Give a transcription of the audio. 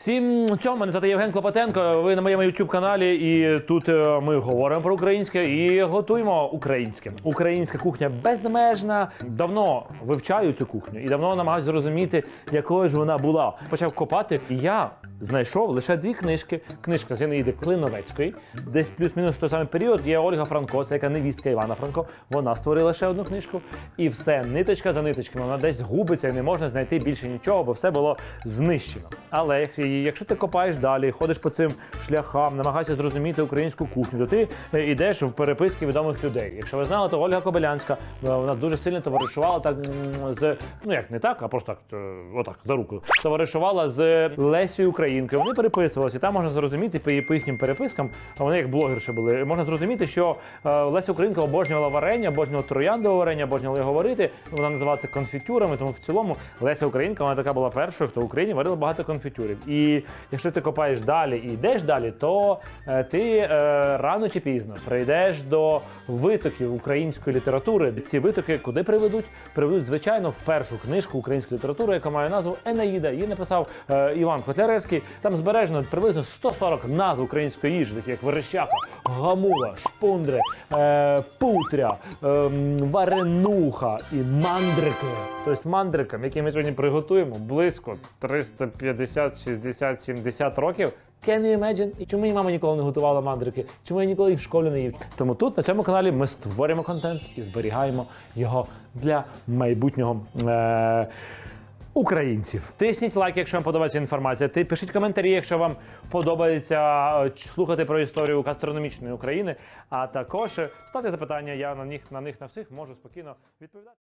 Всім цьому мене звати Євген Клопотенко. Ви на моєму youtube каналі, і тут е, ми говоримо про українське і готуємо українське. Українська кухня безмежна. Давно вивчаю цю кухню і давно намагаюся зрозуміти, якою ж вона була. Почав копати, і я знайшов лише дві книжки. Книжка з Зінаїди Клиновецької, десь плюс-мінус той самий період. Є Ольга Франко, це яка невістка Івана Франко. Вона створила ще одну книжку. І все, ниточка за ниточками, вона десь губиться і не можна знайти більше нічого, бо все було знищено. Але як- якщо ти копаєш далі, ходиш по цим шляхам, намагаєшся зрозуміти українську кухню, то ти е, йдеш в переписки відомих людей. Якщо ви знали, то Ольга Кобилянська е, вона дуже сильно товаришувала так з ну як не так, а просто так, е, отак за руку. Товаришувала з Лесією Українкою. Вони переписувалися, і там можна зрозуміти по, її- їхнім перепискам. а Вони як блогерші були. Можна зрозуміти, що Леся Українка обожнювала варення, обожнювала трояндове варення, обожнювала його варити. Вона називалася конфітюрами. Тому в цілому Леся Українка вона така була першою, хто в Україні варила багато конфітюрів. І якщо ти копаєш далі і йдеш далі, то е, ти е, рано чи пізно прийдеш до витоків української літератури. Ці витоки куди приведуть? Приведуть, звичайно, в першу книжку української літератури, яка має назву Енеїда. Її написав е, Іван Котляревський. Там збережено приблизно 140 назв української їжі, такі як верещака, гамула, шпундри, путря, е, варенуха і мандрики. Тобто мандрикам, які ми сьогодні приготуємо, близько 350, 60, 70 років. Can you imagine? І чому моя мама ніколи не готувала мандрики? Чому я ніколи їх в школі не їв? Тому тут на цьому каналі ми створюємо контент і зберігаємо його для майбутнього. Е- Українців, тисніть лайк, якщо вам подобається інформація. Ти пишіть коментарі, якщо вам подобається е, слухати про історію гастрономічної України. А також е, ставте запитання. Я на них на них на всіх можу спокійно відповідати.